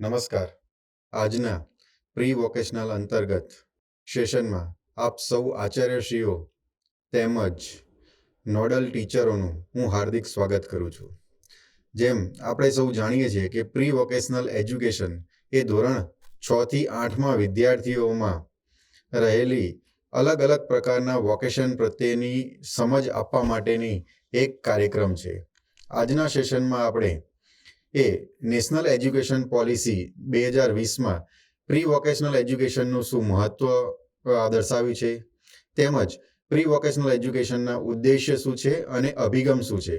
નમસ્કાર. આજના pre vocational અંતર્ગત સેશનમાં આપ સૌ આચાર્યશ્રીઓ તેમજ નોડલ ટીચરોનું હું હાર્દિક સ્વાગત કરું છું. જેમ આપણે સૌ જાણીએ છીએ કે પ્રી વોકેશનલ એજ્યુકેશન એ ધોરણ છ થી આઠમાં વિદ્યાર્થીઓમાં રહેલી અલગ અલગ પ્રકારના વોકેશન પ્રત્યેની સમજ આપવા માટેની એક કાર્યક્રમ છે. આજના સેશનમાં આપણે એ નેશનલ એજ્યુકેશન પોલિસી બે હજાર વીસમાં પ્રી વોકેશનલ એજ્યુકેશનનું શું મહત્વ દર્શાવ્યું છે? તેમજ પ્રી વોકેશનલ એજ્યુકેશનના ઉદ્દેશ્ય શું છે અને અભિગમ શું છે?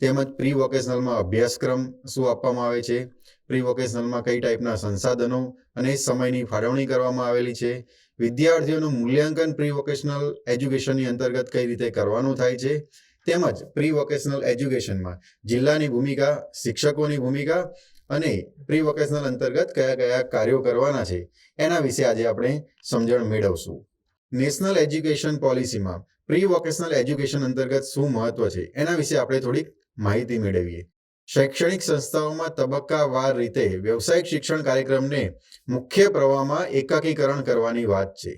તેમજ પ્રી વોકેશનલમાં અભ્યાસક્રમ શું આપવામાં આવે છે? પ્રી વોકેશનલમાં કઈ ટાઈપના સંસાધનો અને સમયની ફાળવણી કરવામાં આવેલી છે? વિદ્યાર્થીઓનું મૂલ્યાંકન પ્રી વોકેશનલ એજ્યુકેશનની અંતર્ગત કઈ રીતે કરવાનું થાય છે? તેમજ પ્રી વોકેશનલ એજ્યુકેશનમાં જિલ્લાની ભૂમિકા, શિક્ષકોની ભૂમિકા અને પ્રી વોકેશનલ અંતર્ગત કયા કયા કાર્યો કરવાના છે એના વિશે આજે આપણે સમજણ મેળવશું. નેશનલ એજ્યુકેશન પોલિસીમાં પ્રી વોકેશનલ એજ્યુકેશન અંતર્ગત શું મહત્વ છે એના વિશે આપણે થોડીક માહિતી મેળવીએ. શૈક્ષણિક સંસ્થાઓમાં તબક્કાવાર રીતે વ્યવસાયિક શિક્ષણ કાર્યક્રમને મુખ્ય પ્રવાહમાં એકાકીકરણ કરવાની વાત છે.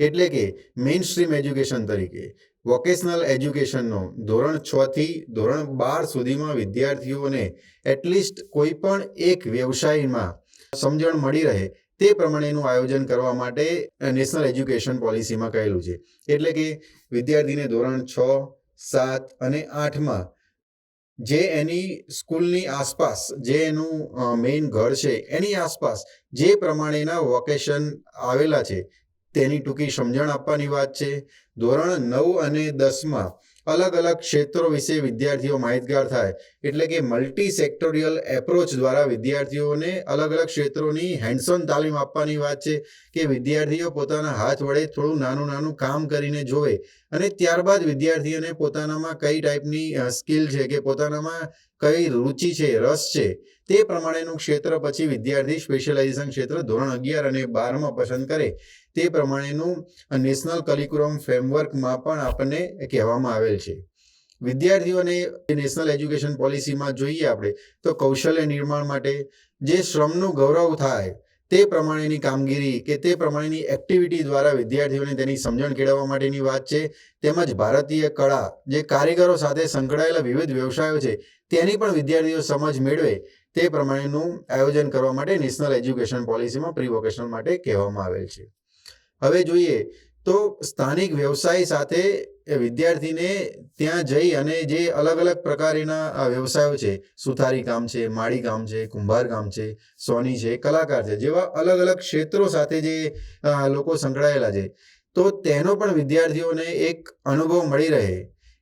એટલે કે મેઇન સ્ટ્રીમ એજ્યુકેશન તરીકે વોકેશનલ એજ્યુકેશનનો ધોરણ છ થી ધોરણ બાર સુધીમાં વિદ્યાર્થીઓને એટલીસ્ટ કોઈ પણ એક વ્યવસાયમાં સમજણ મળી રહે તે પ્રમાણેનું આયોજન કરવા માટે નેશનલ એજ્યુકેશન પોલિસીમાં કહેલું છે. એટલે કે વિદ્યાર્થીને ધોરણ છ, સાત અને આઠમાં જે એની સ્કૂલની આસપાસ જે એનું મેઇન ઘર છે એની આસપાસ જે પ્રમાણેના વોકેશન આવેલા છે તેની ટૂંકી સમજણ આપવાની વાત છે. ધોરણ નવ અને દસમાં અલગ અલગ ક્ષેત્રો વિશે વિદ્યાર્થીઓ માહિતગાર થાય એટલે કે મલ્ટી સેક્ટોરિયલ એપ્રોચ દ્વારા વિદ્યાર્થીઓને અલગ અલગ ક્ષેત્રોની હેન્ડસોન તાલીમ આપવાની વાત છે કે વિદ્યાર્થીઓ પોતાના હાથ વડે થોડું નાનું નાનું કામ કરીને જોવે અને ત્યારબાદ વિદ્યાર્થીઓને પોતાનામાં કઈ ટાઈપની સ્કિલ છે કે પોતાનામાં કઈ રુચિ છે, રસ છે તે પ્રમાણેનું ક્ષેત્ર પછી વિદ્યાર્થી સ્પેશિયલાઇઝેશન ક્ષેત્ર ધોરણ અગિયાર અને બારમાં પસંદ કરે. તે પ્રમાણેનું નેશનલ કરિક્યુલમ ફ્રેમવર્કમાં પણ આપણને કહેવામાં આવેલ છે. વિદ્યાર્થીઓને નેશનલ એજ્યુકેશન પોલિસીમાં જોઈએ આપણે, તો કૌશલ્ય નિર્માણ માટે જે શ્રમનું ગૌરવ થાય તે પ્રમાણેની કામગીરી કે તે પ્રમાણેની એક્ટિવિટી દ્વારા વિદ્યાર્થીઓને તેની સમજણ કેળવવા માટેની વાત છે. તેમજ ભારતીય કળા જે કારીગરો સાથે સંકળાયેલા વિવિધ વ્યવસાયો છે, તેની પણ વિદ્યાર્થીઓ સમજ મેળવે. તે પ્રમાણેનું આયોજન કરવા માટે નેશનલ એજ્યુકેશન પોલિસીમાં પ્રી વોકેશનલ માટે કહેવામાં આવેલ છે. હવે જોઈએ તો સ્થાનિક વ્યવસાય સાથે વિદ્યાર્થીને ત્યાં જઈ અને જે અલગ અલગ પ્રકારના વ્યવસાયો છે, સુથારી કામ છે, માળી કામ છે, કુંભાર કામ છે, સોની છે, કલાકાર છે, જેવા અલગ અલગ ક્ષેત્રો સાથે જે લોકો સંકળાયેલા છે, તો તેનો પણ વિદ્યાર્થીઓને એક અનુભવ મળી રહે.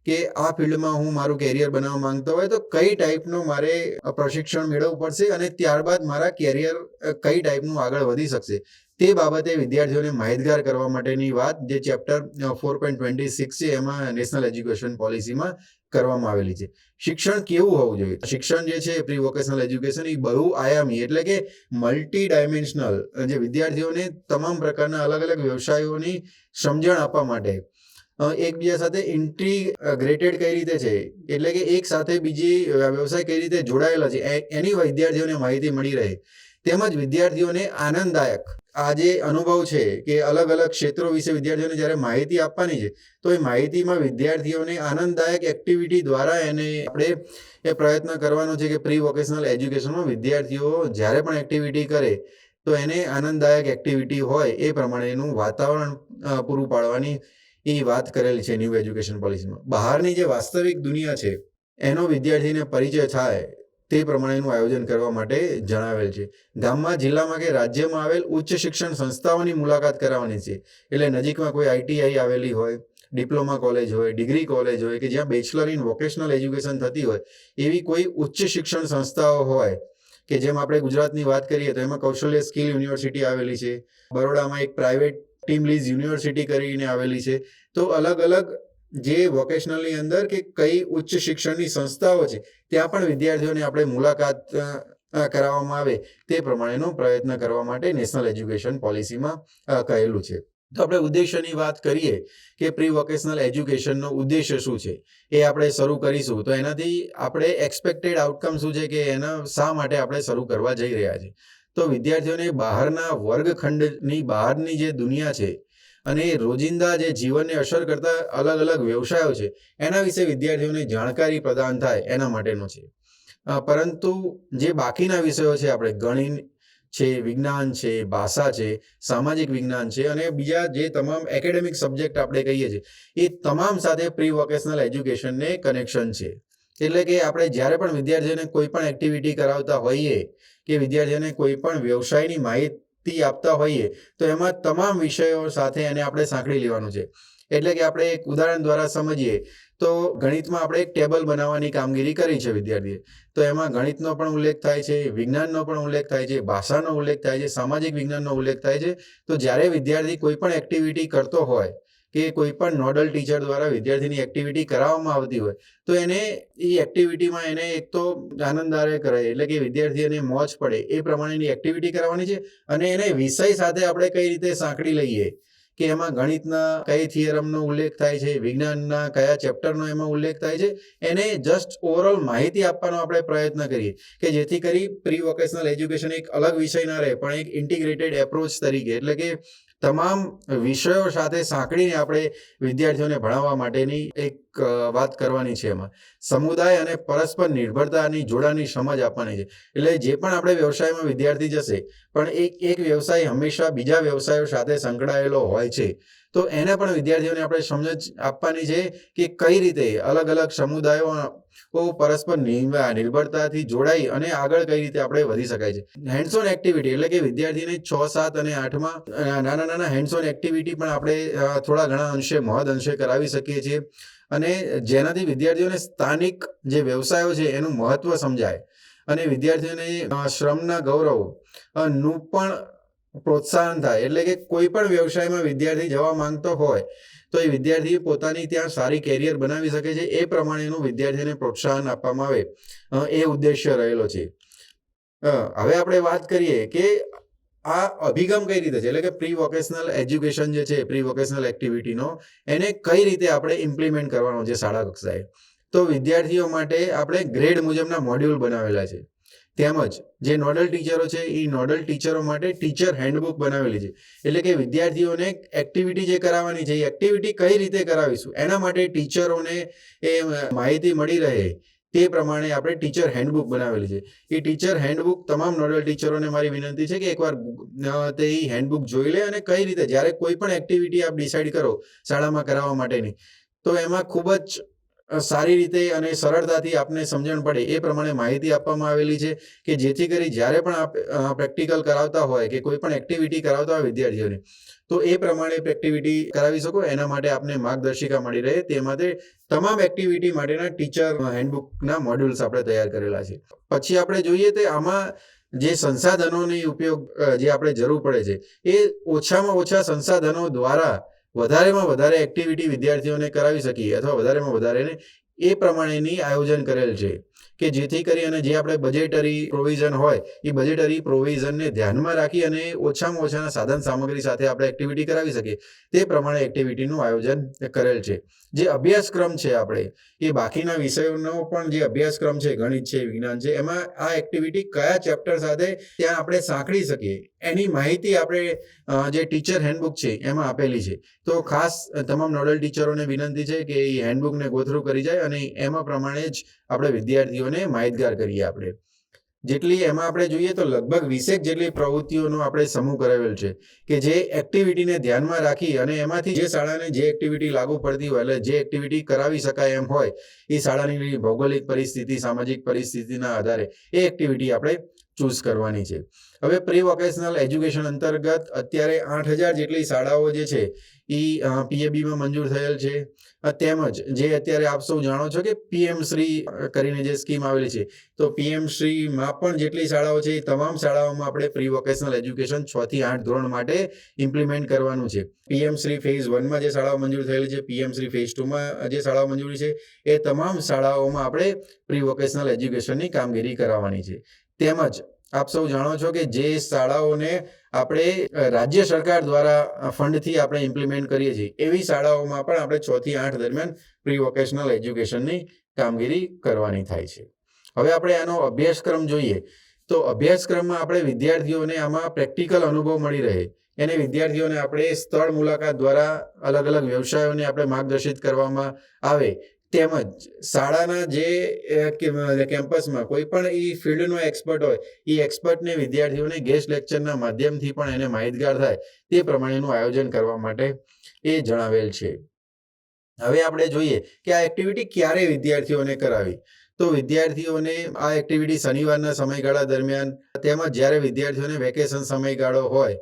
કે આ ફિલ્ડમાં હું મારું કેરિયર બનાવવા માંગતો હોય તો કઈ ટાઈપનું મારે પ્રશિક્ષણ મેળવવું પડશે અને ત્યારબાદ મારા કેરિયર કઈ ટાઈપનું આગળ વધી શકશે? તે બાબતે વિદ્યાર્થીઓને માહિતગાર કરવા માટેની વાત જે chapter four point twenty six છે એમાં નેશનલ એજ્યુકેશન પોલિસીમાં કરવામાં આવેલી છે. શિક્ષણ કેવું હોવું જોઈએ? શિક્ષણ જે છે પ્રી વોકેશનલ એજ્યુકેશન એ બહુ આયામી, એટલે કે મલ્ટી ડાયમેન્શનલ જે વિદ્યાર્થીઓને તમામ પ્રકારના અલગ અલગ વ્યવસાયોની સમજણ આપવા માટે એકબીજા સાથે ઇન્ટ્રીગ્રેટેડ કઈ રીતે છે? એટલે કે એક સાથે બીજી વ્યવસાય કઈ રીતે જોડાયેલા છે? એની વિદ્યાર્થીઓને માહિતી મળી રહે. તેમજ વિદ્યાર્થીઓને આનંદદાયક આ જે અનુભવ છે કે અલગ અલગ ક્ષેત્રો વિશે વિદ્યાર્થીઓને જ્યારે માહિતી આપવાની છે, તો એ માહિતીમાં વિદ્યાર્થીઓને આનંદદાયક એક્ટિવિટી દ્વારા એને આપણે એ પ્રયત્ન કરવાનો છે કે પ્રી વોકેશનલ એજ્યુકેશનમાં વિદ્યાર્થીઓ જ્યારે પણ એક્ટિવિટી કરે, તો એને આનંદદાયક એક્ટિવિટી હોય એ પ્રમાણેનું વાતાવરણ પૂરું પાડવાની એ વાત કરેલી છે ન્યૂ એજ્યુકેશન પોલિસીમાં બહારની જે વાસ્તવિક દુનિયા છે, એનો વિદ્યાર્થીને પરિચય થાય તે પ્રમાણેનું આયોજન કરવા માટે જણાવેલ છે. ગામમાં, જિલ્લામાં કે રાજ્યમાં આવેલ ઉચ્ચ શિક્ષણ સંસ્થાઓની મુલાકાત કરાવવાની છે. એટલે નજીકમાં કોઈ આઈટીઆઈ આવેલી હોય, ડિપ્લોમા કોલેજ હોય, ડિગ્રી કોલેજ હોય કે જ્યાં બેચલર ઇન વોકેશનલ એજ્યુકેશન થતી હોય, એવી કોઈ ઉચ્ચ શિક્ષણ સંસ્થાઓ હોય કે જેમ આપણે ગુજરાતની વાત કરીએ તો એમાં કૌશલ્ય સ્કિલ યુનિવર્સિટી આવેલી છે. બરોડામાં એક પ્રાઇવેટ ટીમ લીઝ યુનિવર્સિટી કરીને આવેલી છે. તો અલગ અલગ જે વોકેશનલની અંદર કે કઈ ઉચ્ચ શિક્ષણની સંસ્થાઓ છે, ત્યાં પણ વિદ્યાર્થીઓને આપણે મુલાકાત કરાવવામાં આવે તે પ્રમાણેનો પ્રયત્ન કરવા માટે નેશનલ એજ્યુકેશન પોલિસીમાં કહેલું છે. તો આપણે ઉદ્દેશ્યની વાત કરીએ કે પ્રી વોકેશનલ એજ્યુકેશનનો ઉદ્દેશ્ય શું છે, એ આપણે શરૂ કરીશું. તો એનાથી આપણે એક્સપેક્ટેડ આઉટકમ શું છે કે એના શા માટે આપણે શરૂ કરવા જઈ રહ્યા છીએ. તો વિદ્યાર્થીઓને બહારના વર્ગખંડની બહારની જે દુનિયા છે અને રોજિંદા જે જીવનને અસર કરતા અલગ અલગ વ્યવસાયો છે, એના વિશે વિદ્યાર્થીઓને જાણકારી પ્રદાન થાય એના માટેનો છે. પરંતુ જે બાકીના વિષયો છે, આપણે ગણિત છે, વિજ્ઞાન છે, ભાષા છે, સામાજિક વિજ્ઞાન છે અને બીજા જે તમામ એકેડેમિક સબ્જેક્ટ આપણે કહીએ છીએ, એ તમામ સાથે પ્રી વોકેશનલ એજ્યુકેશનને કનેક્શન છે. એટલે કે આપણે જ્યારે પણ વિદ્યાર્થીઓને કોઈ પણ એક્ટિવિટી કરાવતા હોઈએ કે વિદ્યાર્થીઓને કોઈ પણ વ્યવસાયની માહિતી આપતા હોઈએ, તો એમાં તમામ વિષયો સાથે એને આપણે સાંકળી લેવાનું છે. એટલે કે આપણે એક ઉદાહરણ દ્વારા સમજીએ, તો ગણિતમાં આપણે એક ટેબલ બનાવવાની કામગીરી કરી છે વિદ્યાર્થીએ. તો એમાં ગણિતનો પણ ઉલ્લેખ થાય છે, વિજ્ઞાનનો પણ ઉલ્લેખ થાય છે, ભાષાનો ઉલ્લેખ થાય છે, સામાજિક વિજ્ઞાનનો ઉલ્લેખ થાય છે. તો જ્યારે વિદ્યાર્થી કોઈ પણ એક્ટિવિટી કરતો હોય કે કોઈ પણ નોડલ ટીચર દ્વારા વિદ્યાર્થીની એક્ટિવિટી કરાવવામાં આવતી હોય, તો એને એ એક્ટિવિટીમાં એને એક તો આનંદદાયક રહે, એટલે કે વિદ્યાર્થીઓને મોજ પડે, એ પ્રમાણેની એક્ટિવિટી કરાવવાની છે. અને એને વિષય સાથે આપણે કઈ રીતે સાંકળી લઈએ, કે એમાં ગણિતના કઈ થિયરમનો ઉલ્લેખ થાય છે, વિજ્ઞાનના કયા ચેપ્ટરનો એમાં ઉલ્લેખ થાય છે, એને જસ્ટ ઓવરઓલ માહિતી આપવાનો આપણે પ્રયત્ન કરીએ, કે જેથી કરી પ્રી વોકેશનલ એજ્યુકેશન એક અલગ વિષય ના રહે, પણ એક ઇન્ટિગ્રેટેડ એપ્રોચ તરીકે, એટલે કે તમામ વિષયો સાથે સાંકળીને આપણે વિદ્યાર્થીઓને ભણાવવા માટેની એક વાત કરવાની છે એમાં. સમુદાય અને પરસ્પર નિર્ભરતાની જોડાની સમજ આપવાની છે. એટલે જે પણ આપણે વ્યવસાયમાં વિદ્યાર્થી જશે, પણ એક એક વ્યવસાય હંમેશા બીજા વ્યવસાયો સાથે સંકળાયેલો હોય છે. તો એને પણ વિદ્યાર્થીઓને આપણે સમજ આપવાની છે કે કઈ રીતે અલગ અલગ સમુદાયો પરસ્પર નિર્ભરતાથી જોડાઈ અને આગળ કઈ રીતે આપણે વધી શકાય છે. હેન્ડસોન એક્ટિવિટી એટલે કે વિદ્યાર્થીને છ, સાત અને આઠમાં નાના નાના હેન્ડસોન એક્ટિવિટી પણ આપણે થોડા ઘણા અંશે, મહદ અંશે કરાવી શકીએ છીએ. અને જેનાથી વિદ્યાર્થીઓને સ્થાનિક જે વ્યવસાયો છે એનું મહત્વ સમજાય. અને વિદ્યાર્થીઓને શ્રમના ગૌરવનું પણ પ્રોત્સાહન થાય. એટલે કે કોઈ પણ વ્યવસાયમાં વિદ્યાર્થી જવા માંગતો હોય તો એ વિદ્યાર્થી પોતાની ત્યાં સારી કેરિયર બનાવી શકે છે. એ પ્રમાણેનું વિદ્યાર્થીને પ્રોત્સાહન આપવામાં આવે. એ ઉદ્દેશ્ય રહેલો છે. હવે આપણે વાત કરીએ કે આ અભિગમ કઈ રીતે છે? એટલે કે પ્રી વોકેશનલ એજ્યુકેશન જે છે પ્રી વોકેશનલ એક્ટિવિટીનો એને કઈ રીતે આપણે ઇમ્પ્લિમેન્ટ કરવાનો છે શાળા કક્ષાએ? તો વિદ્યાર્થીઓ માટે આપણે ગ્રેડ મુજબના મોડ્યુલ બનાવેલા છે. તેમજ જે નોડલ ટીચરો છે એ નોડલ ટીચરો માટે ટીચર હેન્ડબુક બનાવેલી છે. એટલે કે વિદ્યાર્થીઓને એક્ટિવિટી જે કરાવવાની છે એ એક્ટિવિટી કઈ રીતે કરાવીશું? એના માટે ટીચરોને એ માહિતી મળી રહે તે પ્રમાણે આપણે ટીચર હેન્ડબુક બનાવેલી છે. એ ટીચર હેન્ડબુક તમામ નોડલ ટીચરોને મારી વિનંતી છે કે એકવાર તે હેન્ડબુક જોઈ લે અને કઈ રીતે, જ્યારે કોઈ પણ એક્ટિવિટી આપ ડિસાઇડ કરો, શાળામાં કરાવવા માટેની, તો એમાં ખૂબ જ સારી રીતે અને સરળતાથી આપને સમજણ પડે. એ પ્રમાણે માહિતી આપવામાં આવેલી છે કે જેથી કરી જ્યારે પણ આપ પ્રેક્ટિકલ કરાવતા હોય કે કોઈ પણ એક્ટિવિટી કરાવતા હોય વિદ્યાર્થીઓને, તો એ પ્રમાણે એક્ટિવિટી કરાવી શકો. એના માટે આપને માર્ગદર્શિકા મળી રહે. તે માટે તમામ એક્ટિવિટી માટેના ટીચર હેન્ડબુકના મોડ્યુલ્સ આપણે તૈયાર કરેલા છે. પછી આપણે જોઈએ તે આમાં જે સંસાધનોની ઉપયોગ જે આપણે જરૂર પડે છે, એ ઓછામાં ઓછા સંસાધનો દ્વારા વધારેમાં વધારે એક્ટિવિટી વિદ્યાર્થીઓને કરાવી શકીએ અથવા વધારેમાં વધારે એ પ્રમાણેની આયોજન કરેલ છે. કે જેથી કરી અને જે આપણે બજેટરી પ્રોવિઝન હોય, એ બજેટરી પ્રોવિઝનને ધ્યાનમાં રાખી અને ઓછામાં ઓછાના સાધન સામગ્રી સાથે આપણે એક્ટિવિટી કરાવી શકીએ. તે પ્રમાણે એક્ટિવિટીનું આયોજન કરેલ છે. જે અભ્યાસક્રમ છે આપણે, એ બાકીના વિષયોનો પણ જે અભ્યાસક્રમ છે, ગણિત છે, વિજ્ઞાન છે, એમાં આ એક્ટિવિટી કયા ચેપ્ટર સાથે ત્યાં આપણે સાંકળી શકીએ? એની માહિતી આપણે જે ટીચર હેન્ડબુક છે, એમાં આપેલી છે. તો ખાસ તમામ નોડલ ટીચરોને વિનંતી છે કે એ હેન્ડબુકને ગોથરૂ કરી જાય અને એમાં પ્રમાણે જ આપણે વિદ્યાર્થીઓને માહિતગાર કરીએ આપણે. જેટલી એમાં આપણે જોઈએ તો લગભગ વીસેક જેટલી પ્રવૃત્તિઓનો આપણે સમૂહ કરાવેલ છે કે જે એક્ટિવિટીને ધ્યાનમાં રાખી અને એમાંથી જે શાળાને જે એક્ટિવિટી લાગુ પડતી હોય એટલે જે એક્ટિવિટી કરાવી શકાય એમ હોય, એ શાળાની ભૌગોલિક પરિસ્થિતિ, સામાજિક પરિસ્થિતિના આધારે એ એક્ટિવિટી આપણે ચૂઝ કરવાની છે. હવે પ્રી વોકેશનલ એજ્યુકેશન અંતર્ગત અત્યારે આઠ હજાર જેટલી શાળાઓ જે છે એ પીએબીમાં મંજૂર થયેલ છે. તેમજ જે અત્યારે આપ સૌ જાણો છો કે પીએમ શ્રી કરીને જે સ્કીમ આવેલી છે, તો પીએમ શ્રીમાં પણ જેટલી શાળાઓ છે, એ તમામ શાળાઓમાં આપણે પ્રી વોકેશનલ એજ્યુકેશન છ થી આઠ ધોરણ માટે ઇમ્પ્લિમેન્ટ કરવાનું છે. પીએમ શ્રી ફેઝ વનમાં જે શાળાઓ મંજૂર થયેલી છે પીએમ શ્રી ફેઝ ટુમાં જે શાળાઓ મંજૂરી છે, એ તમામ શાળાઓમાં આપણે પ્રી વોકેશનલ એજ્યુકેશનની કામગીરી કરાવવાની છે. તેમજ આપ સૌ જાણો છો કે જે શાળાઓને આપણે રાજ્ય સરકાર દ્વારા ફંડથી આપણે ઇમ્પ્લિમેન્ટ કરીએ છીએ. એવી શાળાઓમાં પણ આપણે છ થી આઠ દરમિયાન પ્રી વોકેશનલ એજ્યુકેશનની કામગીરી કરવાની થાય છે. હવે આપણે આનો અભ્યાસક્રમ જોઈએ. તો અભ્યાસક્રમમાં આપણે વિદ્યાર્થીઓને આમાં પ્રેક્ટિકલ અનુભવ મળી રહે. એને વિદ્યાર્થીઓને આપણે સ્થળ મુલાકાત દ્વારા અલગ અલગ વ્યવસાયોને આપણે માર્ગદર્શિત કરવામાં આવે. તેમજ શાળાના જે કેમ્પસમાં કોઈ પણ એ ફિલ્ડનો એક્સપર્ટ હોય એ એક્સપર્ટને વિદ્યાર્થીઓને ગેસ્ટ લેક્ચરના માધ્યમથી પણ એને માહિતગાર થાય, તે પ્રમાણેનું આયોજન કરવા માટે એ જણાવેલ છે. હવે આપણે જોઈએ કે આ એક્ટિવિટી ક્યારે વિદ્યાર્થીઓને કરાવી? તો વિદ્યાર્થીઓને આ એક્ટિવિટી શનિવારના સમયગાળા દરમિયાન તેમજ જ્યારે વિદ્યાર્થીઓને વેકેશન સમયગાળો હોય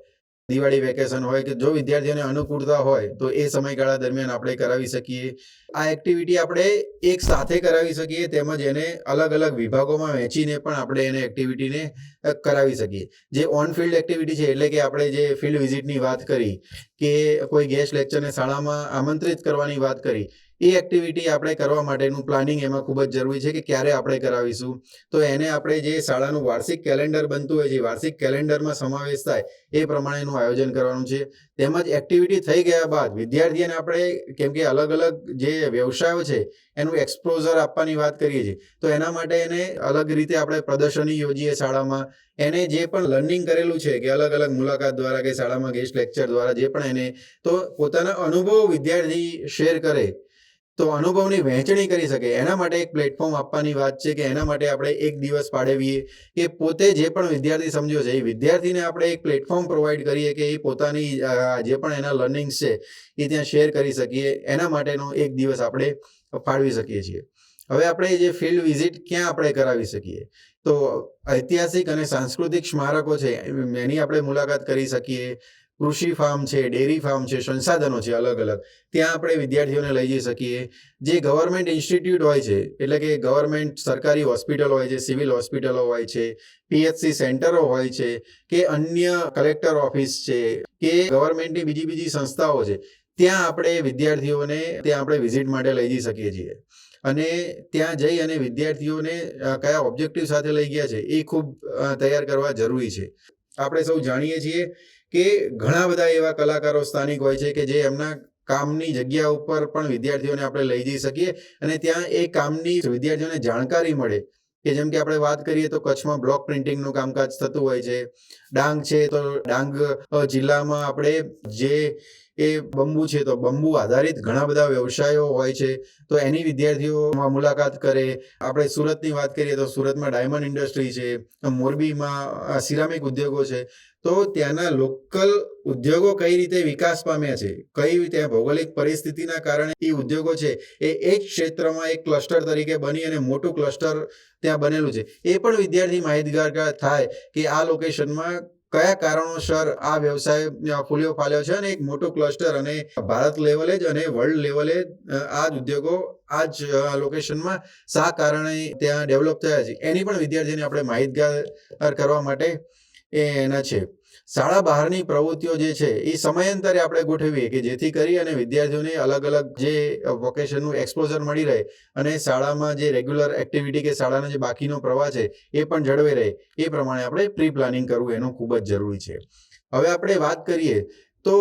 દિવાળી વેકેશન હોય કે જો વિદ્યાર્થીઓને અનુકૂળતા હોય, તો એ સમયગાળા દરમિયાન આપણે કરાવી શકીએ. આ એક્ટિવિટી આપણે એક સાથે કરાવી શકીએ, તેમજ એને અલગ અલગ વિભાગોમાં વહેંચીને પણ આપણે એને એક્ટિવિટીને કરાવી શકીએ. જે ઓન ફિલ્ડ એક્ટિવિટી છે, એટલે કે આપણે જે ફિલ્ડ વિઝિટની વાત કરી, કે કોઈ ગેસ્ટ લેક્ચરને શાળામાં આમંત્રિત કરવાની વાત કરી એ એક્ટિવિટી આપણે કરવા માટેનું પ્લાનિંગ એમાં ખૂબ જ જરૂરી છે કે ક્યારે આપણે કરાવીશું. તો એને આપણે જે શાળાનું વાર્ષિક કેલેન્ડર બનતું હોય છે વાર્ષિક કેલેન્ડરમાં સમાવેશ થાય, એ પ્રમાણેનું આયોજન કરવાનું છે. તેમજ એક્ટિવિટી થઈ ગયા બાદ વિદ્યાર્થીઓને આપણે કેમ કે અલગ અલગ જે વ્યવસાયો છે, એનું એક્સપોઝર આપવાની વાત કરીએ છીએ, તો એના માટે એને અલગ રીતે આપણે પ્રદર્શની યોજીએ શાળામાં. એને જે પણ લર્નિંગ કરેલું છે કે અલગ અલગ મુલાકાત દ્વારા કે શાળામાં ગેસ્ટ લેક્ચર દ્વારા જે પણ એને, તો પોતાના અનુભવ વિદ્યાર્થી શેર કરે તો અનુભવની વહેંચણી કરી શકે. એના માટે એક પ્લેટફોર્મ આપવાની વાત છે કે એના માટે આપણે એક દિવસ ફાળવીએ કે પોતે જે પણ વિદ્યાર્થી સમજ્યો છે, એ વિદ્યાર્થીને આપણે એક પ્લેટફોર્મ પ્રોવાઈડ કરીએ કે એ પોતાની જે પણ એના લર્નિંગ્સ છે, એ ત્યાં શેર કરી શકીએ. એના માટેનો એક દિવસ આપણે ફાળવી શકીએ છીએ. હવે આપણે જે ફિલ્ડ વિઝિટ ક્યાં આપણે કરાવી શકીએ? તો ઐતિહાસિક અને સાંસ્કૃતિક સ્મારકો છે એની આપણે મુલાકાત કરી શકીએ. કૃષિ ફાર્મ છે ડેરી ફાર્મ છે, સંસાધનો છે અલગ અલગ. ત્યાં આપણે વિદ્યાર્થીઓને લઈ જઈ શકીએ. જે ગવર્મેન્ટ ઇન્સ્ટિટ્યૂટ હોય છે, એટલે કે ગવર્મેન્ટ સરકારી હોસ્પિટલ હોય છે સિવિલ હોસ્પિટલો હોય છે પીએચસી સેન્ટરો હોય છે, કે અન્ય કલેક્ટર ઓફિસ છે, કે ગવર્મેન્ટની બીજી બીજી સંસ્થાઓ છે, ત્યાં આપણે વિદ્યાર્થીઓને ત્યાં આપણે વિઝિટ માટે લઈ જઈ શકીએ છીએ. અને ત્યાં જઈ અને વિદ્યાર્થીઓને કયા ઓબ્જેક્ટિવ સાથે લઈ ગયા છે, એ ખૂબ તૈયાર કરવા જરૂરી છે. આપણે સૌ જાણીએ છીએ કે ઘણા બધા એવા કલાકારો સ્થાનિક હોય છે કે જે એમના કામની જગ્યા ઉપર પણ વિદ્યાર્થીઓને આપણે લઈ જઈ શકીએ અને ત્યાં એ કામની વિદ્યાર્થીઓને જાણકારી મળે. કે જેમ કે આપણે વાત કરીએ તો કચ્છમાં બ્લોક પ્રિન્ટિંગનું કામકાજ થતું હોય છે. ડાંગ છે તો ડાંગ જિલ્લામાં આપણે જે એ બંબુ છે, તો બંબુ આધારિત ઘણા બધા વ્યવસાયો હોય છે. તો એની વિદ્યાર્થીઓમાં મુલાકાત કરે. આપણે સુરતની વાત કરીએ તો સુરતમાં ડાયમંડ ઇન્ડસ્ટ્રી છે મોરબીમાં સિરામિક ઉદ્યોગો છે. તો ત્યાંના લોકલ ઉદ્યોગો કઈ રીતે વિકાસ પામ્યા છે? કઈ રીતે ભૌગોલિક પરિસ્થિતિના કારણે એ ઉદ્યોગો છે? એ એક ક્ષેત્રમાં એક ક્લસ્ટર તરીકે બની અને મોટું ક્લસ્ટર ત્યાં બનેલું છે. એ પણ વિદ્યાર્થી માહિતગાર થાય કે આ લોકેશનમાં કયા કારણોસર આ વ્યવસાય ફૂલ્યો ફાલ્યો છે અને એક મોટું ક્લસ્ટર અને ભારત લેવલે જ અને વર્લ્ડ લેવલે આ જ ઉદ્યોગો આ જ લોકેશનમાં શા કારણે ત્યાં ડેવલપ થયા છે? એની પણ વિદ્યાર્થીને આપણે માહિતગાર કરવા માટે એના છે. શાળા બહારની પ્રવૃત્તિઓ જે છે, એ સમયાંતરે આપણે ગોઠવીએ કે જેથી કરી અને વિદ્યાર્થીઓને અલગ અલગ જે વોકેશનનું એક્સપોઝર મળી રહે અને શાળામાં જે રેગ્યુલર એક્ટિવિટી કે શાળાનો જે બાકીનો પ્રવાહ છે, એ પણ જળવાઈ રહે. એ પ્રમાણે આપણે પ્રી પ્લાનિંગ કરવું એનું ખૂબ જ જરૂરી છે. હવે આપણે વાત કરીએ તો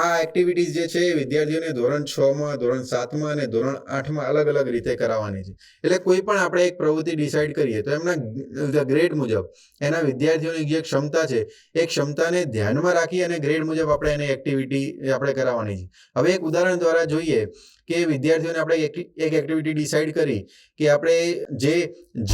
આ એક્ટિવિટીઝ જે છે વિદ્યાર્થીઓને ધોરણ છ માં, ધોરણ સાતમાં અને ધોરણ આઠમાં અલગ અલગ રીતે કરાવવાની છે. એટલે કોઈ પણ આપણે એક પ્રવૃત્તિ ડિસાઇડ કરીએ તો એમના ગ્રેડ મુજબ એના વિદ્યાર્થીઓની જે ક્ષમતા છે એ ક્ષમતાને ધ્યાનમાં રાખી અને ગ્રેડ મુજબ આપણે એને એક્ટિવિટી આપણે કરાવવાની છે. હવે એક ઉદાહરણ દ્વારા જોઈએ કે વિદ્યાર્થીઓને આપણે એક એક એક્ટિવિટી ડિસાઇડ કરી કે આપણે જે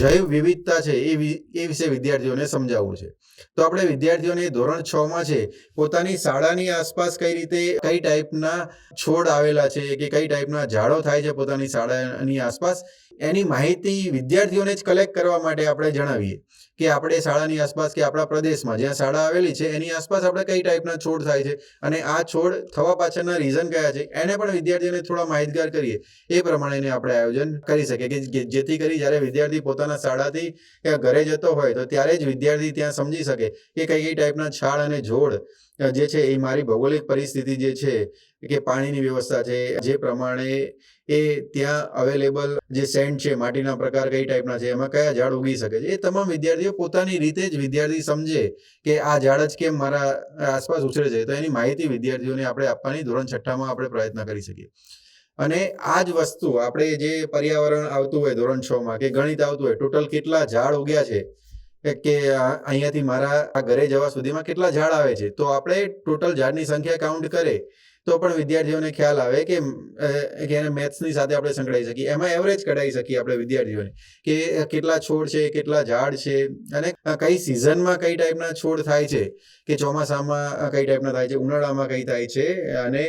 જૈવ વિવિધતા છે એ વિશે વિદ્યાર્થીઓને સમજાવવું છે. તો આપણે વિદ્યાર્થીઓને ધોરણ છ માં છે, પોતાની શાળાની આસપાસ કઈ રીતે, કઈ ટાઈપના છોડ આવેલા છે કે કઈ ટાઈપના ઝાડો થાય છે પોતાની શાળાની આસપાસ, એની માહિતી વિદ્યાર્થીઓને જ કલેક્ટ કરવા માટે આપણે જણાવીએ. કે આપણે શાળાની આસપાસ કે આપણા પ્રદેશમાં જ્યાં શાળા આવેલી છે, એની આસપાસ આપણે કઈ ટાઈપના છોડ થાય છે અને આ છોડ થવા પાછળના રીઝન કયા છે, એને પણ વિદ્યાર્થીઓને થોડા માહિતગાર કરીએ. એ પ્રમાણેને આપણે આયોજન કરી શકીએ કે જેથી કરી જ્યારે વિદ્યાર્થી પોતાના શાળાથી કે ઘરે જતો હોય તો ત્યારે જ વિદ્યાર્થી ત્યાં સમજી શકે કે કઈ કઈ ટાઈપના છાડ અને છોડ જે છે એ મારી ભૌગોલિક પરિસ્થિતિ જે છે કે પાણીની વ્યવસ્થા છે, જે પ્રમાણે એ ત્યાં અવેલેબલ જે સેન્ડ છે, માટીના પ્રકાર કઈ ટાઈપના છે, એમાં કયા ઝાડ ઉગી શકે છે, એ તમામ વિદ્યાર્થીઓ પોતાની રીતે જ વિદ્યાર્થી સમજે કે આ ઝાડ જ કેમ મારા આસપાસ ઉછરે છે. તો એની માહિતી વિદ્યાર્થીઓને આપણે આપવાની, ધોરણ છઠ્ઠામાં આપણે પ્રયત્ન કરી શકીએ. અને આ જ વસ્તુ, આપણે જે પર્યાવરણ આવતું હોય ધોરણ છ માં કે ગણિત આવતું હોય, ટોટલ કેટલા ઝાડ ઉગ્યા છે કે અહીંયાથી મારા આ ઘરે જવા સુધીમાં કેટલા ઝાડ આવે છે? તો આપણે ટોટલ ઝાડની સંખ્યા કાઉન્ટ કરે તો પણ વિદ્યાર્થીઓને ખ્યાલ આવે કે એને મેથ્સની સાથે આપણે સંકળાઈ શકીએ. એમાં એવરેજ કઢાવી શકીએ આપણે વિદ્યાર્થીઓને કે કેટલા છોડ છે, કેટલા ઝાડ છે અને કઈ સિઝનમાં કઈ ટાઈપના છોડ થાય છે કે ચોમાસામાં કઈ ટાઈપના થાય છે, ઉનાળામાં કઈ થાય છે અને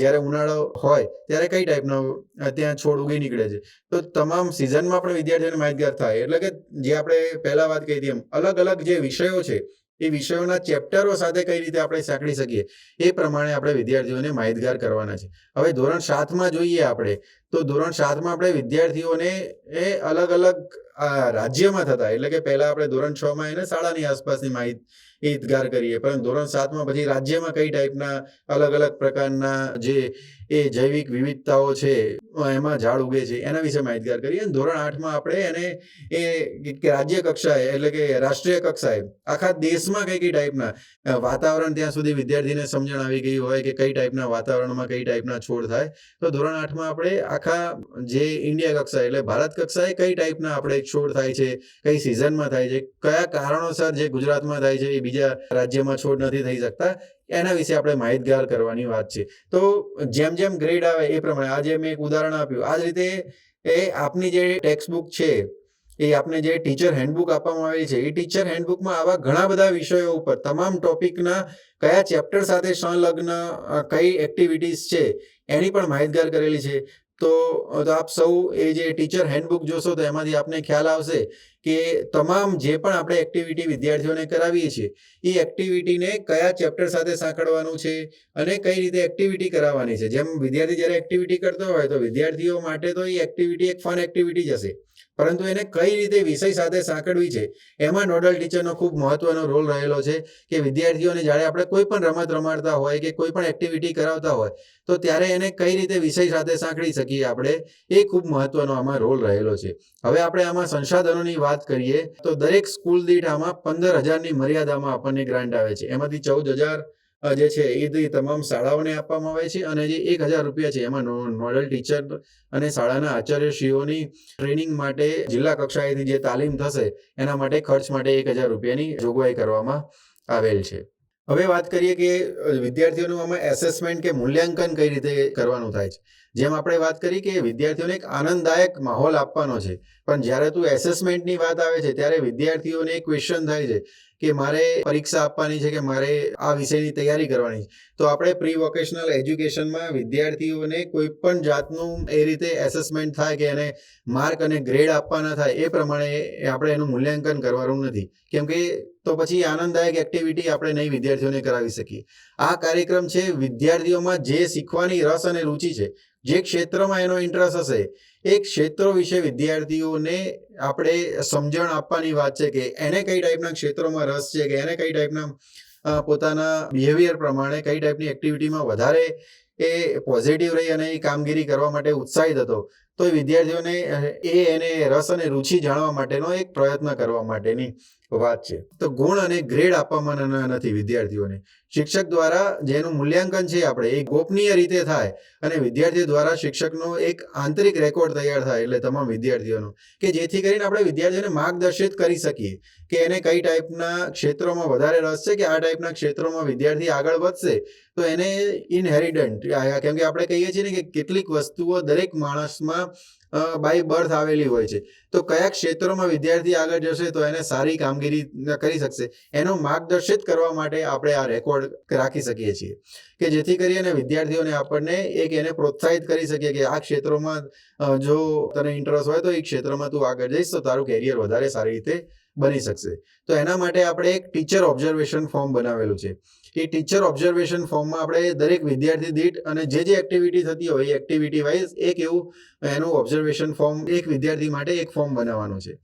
જ્યારે ઉનાળો હોય ત્યારે કઈ ટાઈપનો ત્યાં છોડ ઉગી નીકળે છે. તો તમામ સિઝનમાં પણ વિદ્યાર્થીઓને માહિતગાર થાય. એટલે કે જે આપણે પહેલા વાત કહી હતી એમ અલગ અલગ જે વિષયો છે એ વિષયોના ચેપ્ટરો સાથે કઈ રીતે આપણે સાંકળી શકીએ, એ પ્રમાણે આપણે વિદ્યાર્થીઓને માહિતગાર કરવાના છે. હવે ધોરણ સાતમાં જોઈએ આપણે, તો ધોરણ સાતમાં આપણે વિદ્યાર્થીઓને એ અલગ અલગ રાજ્યમાં થતા, એટલે કે પહેલા આપણે ધોરણ છ માં એને શાળાની આસપાસની માહિતગાર કરીએ. પરંતુ ધોરણ સાતમાં પછી રાજ્યમાં કઈ ટાઈપના અલગ અલગ પ્રકારના જે એ જૈવિક વિવિધતાઓ છે, એમાં ઝાડ ઉગે છે, એના વિશે માહિતગાર કરીએ. અને ધોરણ આઠમાં આપણે એને એ રાજ્ય કક્ષાએ એટલે કે રાષ્ટ્રીય કક્ષાએ આખા દેશમાં કઈ કઈ ટાઈપના વાતાવરણ ત્યાં સુધી વિદ્યાર્થીને સમજણ આવી ગઈ હોય કે કઈ ટાઈપના વાતાવરણમાં કઈ ટાઈપના છોડ થાય. તો ધોરણ આઠમાં આપણે આખા જે ઇન્ડિયા કક્ષાએ એટલે ભારત કક્ષાએ કઈ ટાઈપના આપણે છોડ થાય છે, કઈ સિઝનમાં થાય છે, કયા કારણોસર જે ગુજરાતમાં થાય છે એ બીજા રાજ્યમાં છોડ નથી થઈ શકતા, એના વિશે આપણે માહિતગાર કરવાની વાત છે. તો જેમ જેમ ગ્રેડ આવે એ પ્રમાણે આજે મેં એક ઉદાહરણ આપ્યું. આ જ રીતે એ આપની જે ટેક્સ્ટ બુક છે, એ આપને જે ટીચર હેન્ડબુક આપવામાં આવેલી છે, એ ટીચર હેન્ડબુકમાં આવા ઘણા બધા વિષયો ઉપર, તમામ ટોપિકના કયા ચેપ્ટર સાથે સંલગ્ન કઈ એક્ટિવિટીઝ છે, એની પણ માહિતગાર કરેલી છે. તો તો આપ સૌ એ જે ટીચર હેન્ડબુક જોશો તો એમાંથી આપને ખ્યાલ આવશે કે તમામ જે પણ આપણે એક્ટિવિટી વિદ્યાર્થીઓને કરાવીએ છીએ, એ એક્ટિવિટીને કયા ચેપ્ટર સાથે સાંકળવાનું છે અને કઈ રીતે એક્ટિવિટી કરાવવાની છે? જેમ વિદ્યાર્થી જ્યારે એક્ટિવિટી કરતો હોય તો વિદ્યાર્થીઓ માટે તો એ એક્ટિવિટી એક ફન એક્ટિવિટી જ હશે. પરંતુ એને કઈ રીતે વિષય સાથે સાંકળવી છે? એમાં નોડલ ટીચરનો ખૂબ મહત્વનો રોલ રહેલો છે કે વિદ્યાર્થીઓને જ્યારે આપણે કોઈ પણ રમત રમાડતા હોય કે કોઈ પણ એક્ટિવિટી કરાવતા હોય, તો ત્યારે એને કઈ રીતે વિષય સાથે સાંકળી શકીએ આપણે? એ ખૂબ મહત્વનો આમાં રોલ રહેલો છે. હવે આપણે આમાં સંસાધનોની વાત કરીએ, તો દરેક સ્કૂલ દીઠ આમાં પંદર હજારની મર્યાદામાં આપણને ગ્રાન્ટ આવે છે. એમાંથી ચૌદ હજાર જે છે એ તમામ શાળાઓને આપવામાં આવે છે અને જે એક હજાર રૂપિયા છે એમાં નોડલ ટીચર અને શાળાના આચાર્યશ્રીઓની ટ્રેનિંગ માટે જિલ્લા કક્ષાએથી જે તાલીમ થશે એના માટે ખર્ચ માટે એક હજાર રૂપિયાની જોગવાઈ કરવામાં આવેલ છે. હવે વાત કરીએ કે વિદ્યાર્થીઓનું આમાં એસેસમેન્ટ કે મૂલ્યાંકન કઈ રીતે કરવાનું થાય છે? જેમ આપણે વાત કરી કે વિદ્યાર્થીઓને એક આનંદદાયક માહોલ આપવાનો છે, પણ જ્યારે તું એસેસમેન્ટની વાત આવે છે ત્યારે વિદ્યાર્થીઓને એક ક્વેશ્ચન થાય છે કે મારે પરીક્ષા આપવાની છે કે મારે આ વિષયની તૈયારી કરવાની છે. તો આપણે પ્રી વોકેશનલ એજ્યુકેશનમાં વિદ્યાર્થીઓને કોઈ પણ જાતનું એ રીતે એસેસમેન્ટ થાય કે એને માર્ક અને ગ્રેડ આપવાના થાય એ પ્રમાણે આપણે એનું મૂલ્યાંકન કરવાનું નથી. કેમ કે તો પછી આનંદદાયક એક્ટિવિટી આપણે નહીં વિદ્યાર્થીઓને કરાવી શકીએ. આ કાર્યક્રમ છે વિદ્યાર્થીઓમાં જે શીખવાની રસ અને રુચિ છે, જે ક્ષેત્રમાં એનો ઇન્ટરેસ્ટ હશે એ ક્ષેત્રો વિશે વિદ્યાર્થીઓને આપણે સમજણ આપવાની વાત છે કે એને કઈ ટાઈપના ક્ષેત્રોમાં રસ છે કે એને કઈ ટાઈપના પોતાના બિહેવિયર પ્રમાણે કઈ ટાઈપની એક્ટિવિટીમાં વધારે એ પોઝિટિવ રહી અને એ કામગીરી કરવા માટે ઉત્સાહિત હતો. તો એ વિદ્યાર્થીઓને, એ એને રસ અને રુચિ જાણવા માટેનો એક પ્રયત્ન કરવા માટેની વાત છે. તો ગુણ અને ગ્રેડ આપવામાં નથી વિદ્યાર્થીઓને. શિક્ષક દ્વારા જેનું મૂલ્યાંકન છે આપણે એ ગોપનીય રીતે થાય અને વિદ્યાર્થીઓ દ્વારા શિક્ષકનો એક આંતરિક રેકોર્ડ તૈયાર થાય એટલે તમામ વિદ્યાર્થીઓનો. કે જેથી કરીને આપણે વિદ્યાર્થીઓને માર્ગદર્શિત કરી શકીએ કે એને કઈ ટાઈપના ક્ષેત્રોમાં વધારે રસ છે કે આ ટાઈપના ક્ષેત્રોમાં વિદ્યાર્થી આગળ વધશે. તો એને ઇનહેરિડન્ટ કેમ કે આપણે કહીએ છીએ ને કે કેટલીક વસ્તુઓ દરેક માણસમાં બાય બર્થ આવેલી હોય છે. તો કયા ક્ષેત્રોમાં વિદ્યાર્થી આગળ જશે તો એને સારી કામગીરી કરી શકશે? એનો માર્ગદર્શિત કરવા માટે આપણે આ રેકોર્ડ રાખી શકીએ છીએ. કે જેથી કરીને વિદ્યાર્થીઓને આપણને એક એને પ્રોત્સાહિત કરી શકીએ કે આ ક્ષેત્રોમાં જો તને ઇન્ટરેસ્ટ હોય તો એ ક્ષેત્રમાં તું આગળ જઈશ તો તારું કેરિયર વધારે સારી રીતે બની શકશે. તો એના માટે આપણે એક ટીચર ઓબ્ઝર્વેશન ફોર્મ બનાવેલું છે. એ ટીચર ઓબ્ઝર્વેશન ફોર્મમાં આપણે દરેક વિદ્યાર્થી દીઠ અને જે જે એક્ટિવિટી થતી હોય એક્ટિવિટી વાઇઝ એક એવું, એનું ઓબ્ઝર્વેશન ફોર્મ એક વિદ્યાર્થી માટે એક ફોર્મ બનાવવાનું છે.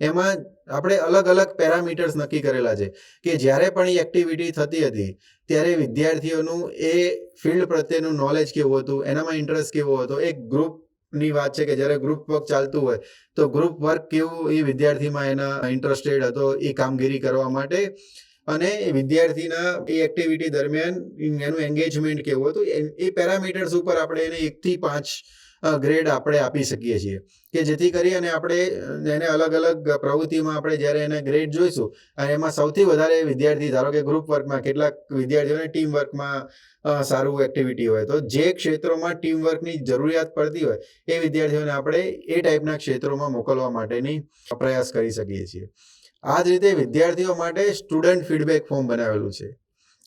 એમાં આપણે અલગ અલગ પેરામીટર્સ નક્કી કરેલા છે કે જ્યારે પણ એ એક્ટિવિટી થતી હતી, ત્યારે વિદ્યાર્થીઓનું એ ફિલ્ડ પ્રત્યેનું નોલેજ કેવું હતું, એનામાં ઇન્ટરેસ્ટ કેવો હતો, એક ગ્રુપની વાત છે કે જ્યારે ગ્રુપ વર્ક ચાલતું હોય, તો ગ્રુપ વર્ક કેવું એ વિદ્યાર્થીમાં એના ઇન્ટરેસ્ટેડ હતો, એ કામગીરી કરવા માટે અને વિદ્યાર્થીના એ એક્ટિવિટી દરમિયાન એનું એન્ગેજમેન્ટ કેવું હતું, એ પેરામીટર્સ ઉપર આપણે એને એકથી પાંચ ગ્રેડ આપણે આપી શકીએ છીએ. કે જેથી કરી અને આપણે એને અલગ અલગ પ્રવૃત્તિમાં આપણે જ્યારે એને ગ્રેડ જોઈશું, અને એમાં સૌથી વધારે વિદ્યાર્થી, ધારો કે ગ્રુપ વર્કમાં કેટલાક વિદ્યાર્થીઓને ટીમ વર્કમાં સારું એક્ટિવિટી હોય, તો જે ક્ષેત્રોમાં ટીમ વર્કની જરૂરિયાત પડતી હોય, એ વિદ્યાર્થીઓને આપણે એ ટાઈપના ક્ષેત્રોમાં મોકલવા માટેની પ્રયાસ કરી શકીએ છીએ. આ જ રીતે વિદ્યાર્થીઓ માટે સ્ટુડન્ટ ફીડબેક ફોર્મ બનાવેલું છે.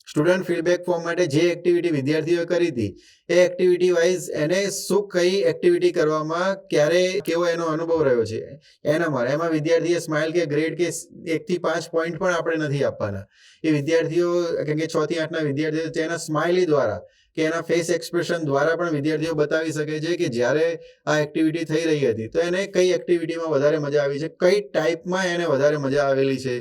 સ્ટુડન્ટ ફીડબેક ફોર્મ માટે જે એક્ટિવિટી વિદ્યાર્થીઓએ કરી હતી, એ એક્ટિવિટી વાઇઝ એને શું કઈ એક્ટિવિટી કરવામાં ક્યારે કેવો એનો અનુભવ રહ્યો છે, એના માટે એમાં વિદ્યાર્થીએ સ્માઇલ કે ગ્રેડ કે એકથી પાંચ પોઈન્ટ પણ આપણે નથી આપવાના. એ વિદ્યાર્થીઓ, કેમ કે છ થી આઠના વિદ્યાર્થીઓ તેના સ્માઇલી દ્વારા કે એના ફેસ એક્સપ્રેશન દ્વારા પણ વિદ્યાર્થીઓ બતાવી શકે છે કે જ્યારે આ એક્ટિવિટી થઈ રહી હતી, તો એને કઈ એક્ટિવિટીમાં વધારે મજા આવી છે, કઈ ટાઈપમાં એને વધારે મજા આવેલી છે,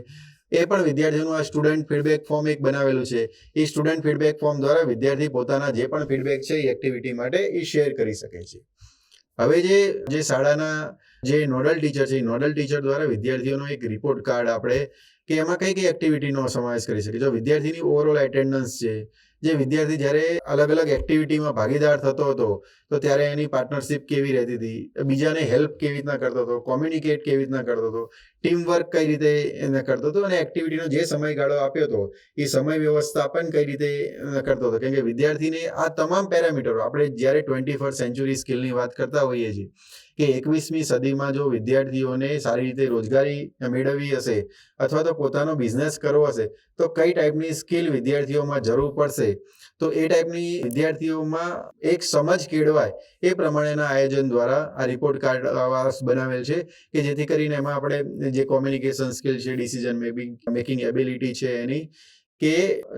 એ પણ વિદ્યાર્થીઓનું આ સ્ટુડન્ટ ફીડબેક ફોર્મ એક બનાવેલું છે. એ સ્ટુડન્ટ ફીડબેક ફોર્મ દ્વારા વિદ્યાર્થી પોતાના જે પણ ફીડબેક છે એ એક્ટિવિટી માટે એ શેર કરી શકે છે. હવે જે જે શાળાના જે નોડલ ટીચર છે, એ નોડલ ટીચર દ્વારા વિદ્યાર્થીઓનો એક રિપોર્ટ કાર્ડ આપણે, કે એમાં કઈ કઈ એક્ટિવિટીનો સમાવેશ કરી શકીએ જો વિદ્યાર્થીની ઓવરઓલ એટેન્ડન્સ છે જે વિદ્યાર્થી જ્યારે અલગ અલગ એક્ટિવિટીમાં ભાગીદાર થતો હતો, તો ત્યારે એની પાર્ટનરશિપ કેવી રહેતી હતી? બીજાને હેલ્પ કેવી રીતના કરતો હતો? કોમ્યુનિકેટ કેવી રીતના કરતો હતો? ટીમ વર્ક કઈ રીતે એને કરતો હતો? અને એક્ટિવિટીનો જે સમયગાળો આપ્યો હતો, એ સમય વ્યવસ્થાપન કઈ રીતે કરતો હતો? કેમ કે વિદ્યાર્થીને આ તમામ પેરામીટરો, આપણે જ્યારે ટ્વેન્ટી ફર્સ્ટ સેન્ચુરી સ્કિલની વાત કરતા હોઈએ છીએ કે એકવીસમી સદીમાં જો વિદ્યાર્થીઓને સારી રીતે રોજગારી મેળવવી હશે અથવા તો પોતાનો બિઝનેસ કરવો હશે, તો કઈ ટાઈપની સ્કિલ વિદ્યાર્થીઓમાં જરૂર પડશે? તો એ ટાઈપની વિદ્યાર્થીઓમાં એક સમજ કેળવાય એ પ્રમાણેના આયોજન દ્વારા આ રિપોર્ટ કાર્ડ બનાવેલ છે કે જેથી કરીને એમાં આપણે જે કોમ્યુનિકેશન સ્કિલ છે ડિસિઝન મેકિંગ મેકિંગ એબિલિટી છે એની કે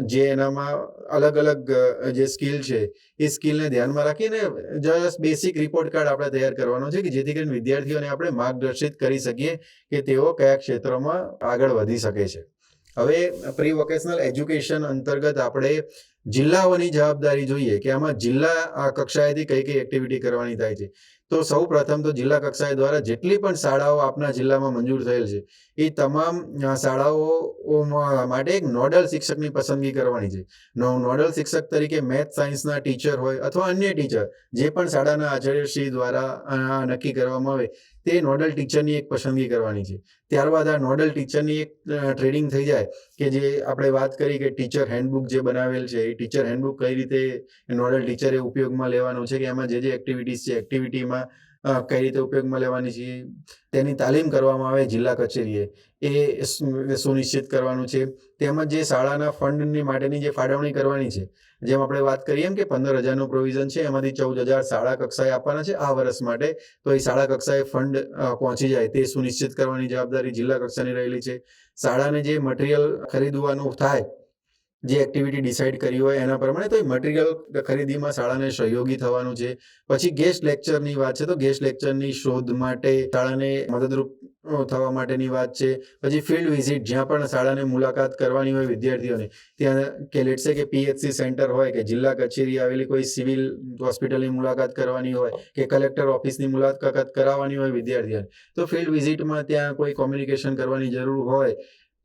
જે એનામાં અલગ અલગ જે સ્કિલ છે, એ સ્કિલને ધ્યાનમાં રાખીને જસ્ટ બેસિક રિપોર્ટ કાર્ડ આપણે તૈયાર કરવાનો છે કે જેથી કરીને વિદ્યાર્થીઓને આપણે માર્ગદર્શિત કરી શકીએ કે તેઓ કયા ક્ષેત્રોમાં આગળ વધી શકે છે. હવે પ્રી વોકેશનલ એજ્યુકેશન અંતર્ગત આપણે જિલ્લાઓની જવાબદારી જોઈએ કે આમાં જિલ્લા કક્ષાએથી કઈ કઈ એક્ટિવિટી કરવાની થાય છે. તો સૌ પ્રથમ તો જિલ્લા કક્ષાએ દ્વારા જેટલી પણ શાળાઓ આપના જિલ્લામાં મંજૂર થયેલ છે, એ તમામ શાળાઓ માટે એક નોડલ શિક્ષકની પસંદગી કરવાની છે. નોડલ શિક્ષક તરીકે મેથ, સાયન્સના ટીચર હોય અથવા અન્ય ટીચર, જે પણ શાળાના આચાર્યશ્રી દ્વારા નક્કી કરવામાં આવે તે નોડલ ટીચરની એક પસંદગી કરવાની છે. ત્યારબાદ આ નોડલ ટીચરની એક ટ્રેડિંગ થઈ જાય કે જે આપણે વાત કરી કે ટીચર હેન્ડબુક જે બનાવેલ છે, એ ટીચર હેન્ડબુક કઈ રીતે નોડલ ટીચરે ઉપયોગમાં લેવાનું છે કે એમાં જે જે એક્ટિવિટીઝ છે, એક્ટિવિટીમાં કઈ રીતે ઉપયોગમાં લેવાની છે, તેની તાલીમ કરવામાં આવે જિલ્લા કચેરીએ. એ સુનિશ્ચિત કરવાનું છે. તેમજ જે શાળાના ફંડની માટેની જે ફાળવણી કરવાની છે જેમ આપણે વાત કરીએ એમ કે પંદર હજારનું પ્રોવિઝન છે, એમાંથી ચૌદ હજાર શાળા કક્ષાએ આપવાના છે આ વર્ષ માટે. તો એ શાળા કક્ષાએ ફંડ પહોંચી જાય તે સુનિશ્ચિત કરવાની જવાબદારી જિલ્લા કક્ષાની રહેલી છે. શાળાને જે મટીરિયલ ખરીદવાનું થાય જે એક્ટિવિટી ડિસાઇડ કરી હોય એના પ્રમાણે તો એ મટીરિયલ ખરીદીમાં શાળાને સહયોગી થવાનું છે. પછી ગેસ્ટ લેક્ચરની વાત છે તો ગેસ્ટ લેક્ચરની શોધ માટે શાળાને મદદરૂપ થવા માટેની વાત છે. પછી ફિલ્ડ વિઝિટ જ્યાં પણ શાળાને મુલાકાત કરવાની હોય વિદ્યાર્થીઓને, ત્યાં કે લેટસે કે પીએચસી સેન્ટર હોય કે જિલ્લા કચેરી આવેલી કોઈ સિવિલ હોસ્પિટલની મુલાકાત કરવાની હોય કે કલેક્ટર ઓફિસની મુલાકાત કરાવવાની હોય વિદ્યાર્થીઓને, તો ફિલ્ડ વિઝિટમાં ત્યાં કોઈ કોમ્યુનિકેશન કરવાની જરૂર હોય.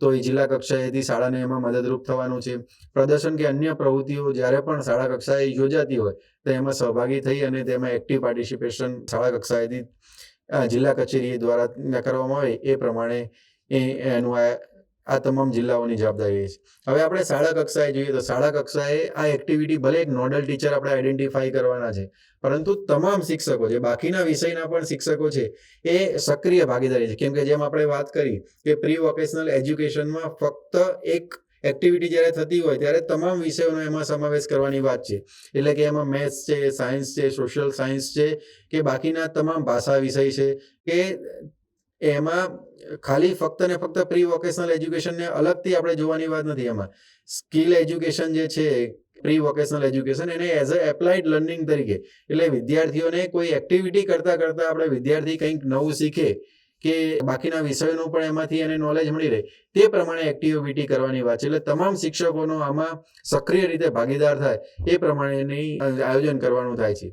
તો એ જિલ્લા કક્ષાએથી શાળાને એમાં મદદરૂપ થવાનું છે. પ્રદર્શન કે અન્ય પ્રવૃત્તિઓ જ્યારે પણ શાળા કક્ષાએ યોજાતી હોય, તો એમાં સહભાગી થઈ અને તેમાં એક્ટિવ પાર્ટિસિપેશન શાળા કક્ષાએથી જિલ્લા કચેરી દ્વારા કરવામાં આવે એ પ્રમાણે એનું આ આ તમામ જિલ્લાઓની જવાબદારી છે. હવે આપણે શાળા કક્ષાએ જોઈએ તો શાળા કક્ષાએ આ એક્ટિવિટી ભલે એક નોડલ ટીચર આપણે આઈડેન્ટિફાઈ કરવાના છે, પરંતુ તમામ શિક્ષકો છે બાકીના વિષયના પણ શિક્ષકો છે, એ સક્રિય ભાગીદારી છે. કેમ કે જેમ આપણે વાત કરી કે પ્રી વોકેશનલ એજ્યુકેશનમાં ફક્ત એક એક્ટિવિટી જ્યારે થતી હોય ત્યારે તમામ વિષયોનો એમાં સમાવેશ કરવાની વાત છે. એટલે કે એમાં મેથ્સ છે સાયન્સ છે સોશિયલ સાયન્સ છે, કે બાકીના તમામ ભાષા વિષય છે, કે એમાં ખાલી ફક્ત ને ફક્ત પ્રી વોકેશનલ એજ્યુકેશનને અલગથી આપણે જોવાની વાત નથી એમાં. સ્કિલ એજ્યુકેશન જે છે, પ્રી વોકેશનલ એજ્યુકેશન એને એઝ અ એપ્લાઇડ લર્નિંગ તરીકે, એટલે વિદ્યાર્થીઓને કોઈ એક્ટિવિટી કરતા કરતા આપણે વિદ્યાર્થી કંઈક નવું શીખે કે બાકીના વિષયોનું પણ એમાંથી એને નોલેજ મળી રહે, તે પ્રમાણે એક્ટિવિટી કરવાની વાત છે. એટલે તમામ શિક્ષકોનો આમાં સક્રિય રીતે ભાગીદાર થાય, એ પ્રમાણેની આયોજન કરવાનું થાય છે.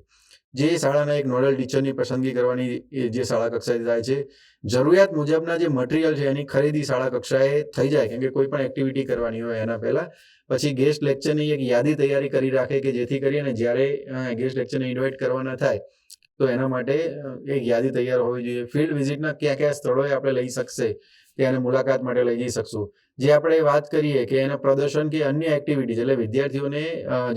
જે શાળાના એક નોડલ ટીચરની પસંદગી કરવાની જે શાળા કક્ષાએ થાય છે. જરૂરિયાત મુજબના જે મટીરિયલ છે એની ખરીદી શાળા કક્ષાએ થઈ જાય, કેમ કે કોઈ પણ એક્ટિવિટી કરવાની હોય એના પહેલા. પછી ગેસ્ટ લેક્ચરની એક યાદી તૈયારી કરી રાખે કે જેથી કરીને જ્યારે ગેસ્ટ લેક્ચરને ઇન્વાઇટ કરવાના થાય, તો એના માટે એક યાદી તૈયાર હોવી જોઈએ. ફિલ્ડ વિઝિટના કયા કયા સ્થળોએ આપણે લઈ શકશે ત્યાંને મુલાકાત માટે લઈ જઈ શકશું. જે આપણે વાત કરીએ કે એના પ્રદર્શન કે અન્ય એક્ટિવિટીઝ એટલે વિદ્યાર્થીઓને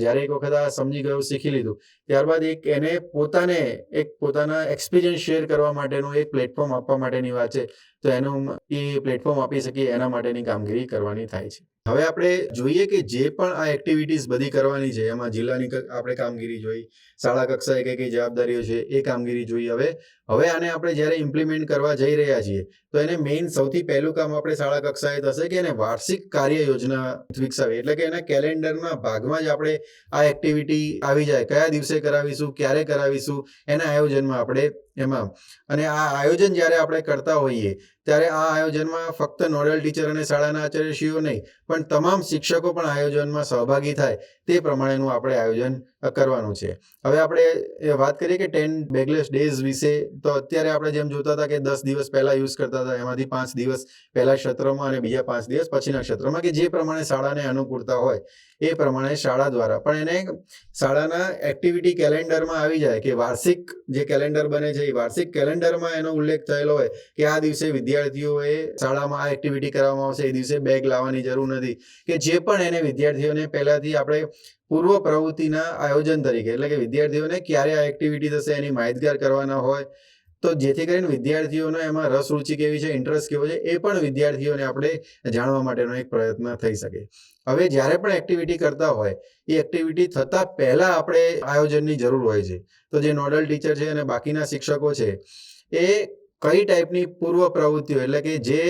જ્યારે એક વખત આ સમજી ગયું, શીખી લીધું, ત્યારબાદ એક એને પોતાને, એક પોતાના એક્સપિરિયન્સ શેર કરવા માટેનું એક પ્લેટફોર્મ આપવા માટેની વાત છે, તો એનું એ પ્લેટફોર્મ આપી શકીએ, એના માટેની કામગીરી કરવાની થાય છે. હવે આપણે જોઈએ કે જે પણ આ એક્ટિવિટીઝ બધી કરવાની છે, એમાં જિલ્લાની આપણે કામગીરી જોઈ, શાળા કક્ષાએ કઈ કઈ જવાબદારીઓ છે, એ કામગીરી જોઈ. હવે હવે આને આપણે જ્યારે ઇમ્પ્લિમેન્ટ કરવા જઈ રહ્યા છીએ, તો એને મેઇન સૌથી પહેલું કામ આપણે શાળા કક્ષાએ થશે કે એને વાર્ષિક કાર્ય યોજના વિકસાવી. એટલે કે એના કેલેન્ડરના ભાગમાં જ આપણે આ એક્ટિવિટી આવી જાય. કયા દિવસે કરાવીશું, ક્યારે કરાવીશું, એના આયોજનમાં આપણે એમાં. અને આ આયોજન જ્યારે આપણે કરતા હોઈએ ત્યારે આ આયોજનમાં ફક્ત નોડલ ટીચર અને શાળાના આચાર્યશ્રીઓ નહીં, પણ તમામ શિક્ષકો પણ આયોજનમાં સહભાગી થાય તે પ્રમાણેનું આપણે આયોજન કરવાનું છે. હવે આપણે વાત કરીએ કે ટેન બેગલેસ ડેઝ વિશે, તો અત્યારે આપણે જેમ જોતા હતા કે દસ દિવસ પહેલા યુઝ કરતા હતા, એમાંથી પાંચ દિવસ પહેલા ક્ષેત્રમાં અને બીજા પાંચ દિવસ પછીના ક્ષેત્રમાં, કે જે પ્રમાણે શાળાને અનુકૂળતા હોય એ પ્રમાણે શાળા દ્વારા. પણ એને શાળાના એક્ટિવિટી કેલેન્ડરમાં આવી જાય કે વાર્ષિક જે કેલેન્ડર બને છે, એ વાર્ષિક કેલેન્ડરમાં એનો ઉલ્લેખ થયેલો હોય કે આ દિવસે વિદ્યાર્થીઓએ શાળામાં આ એક્ટિવિટી કરવામાં આવશે, એ દિવસે બેગ લાવવાની જરૂર નથી. કે જે પણ એને વિદ્યાર્થીઓને પહેલાથી આપણે પૂર્વ પ્રવૃત્તિના આયોજન તરીકે, એટલે કે વિદ્યાર્થીઓને ક્યારે આ એક્ટિવિટી થશે એની માહિતગાર કરવાના હોય તો જેથી કરીને વિદ્યાર્થીઓનો એમાં રસ, રુચિ કેવી છે ઇન્ટરેસ્ટ કેવો છે, એ પણ વિદ્યાર્થીઓને આપણે જાણવા માટેનો એક પ્રયત્ન થઈ શકે. હવે જ્યારે પણ એક્ટિવિટી કરતા હોય, એ એક્ટિવિટી થતાં પહેલાં આપણે આયોજનની જરૂર હોય છે. તો જે નોડલ ટીચર છે અને બાકીના શિક્ષકો છે, એ કઈ ટાઈપની પૂર્વ પ્રવૃત્તિઓ, એટલે કે જે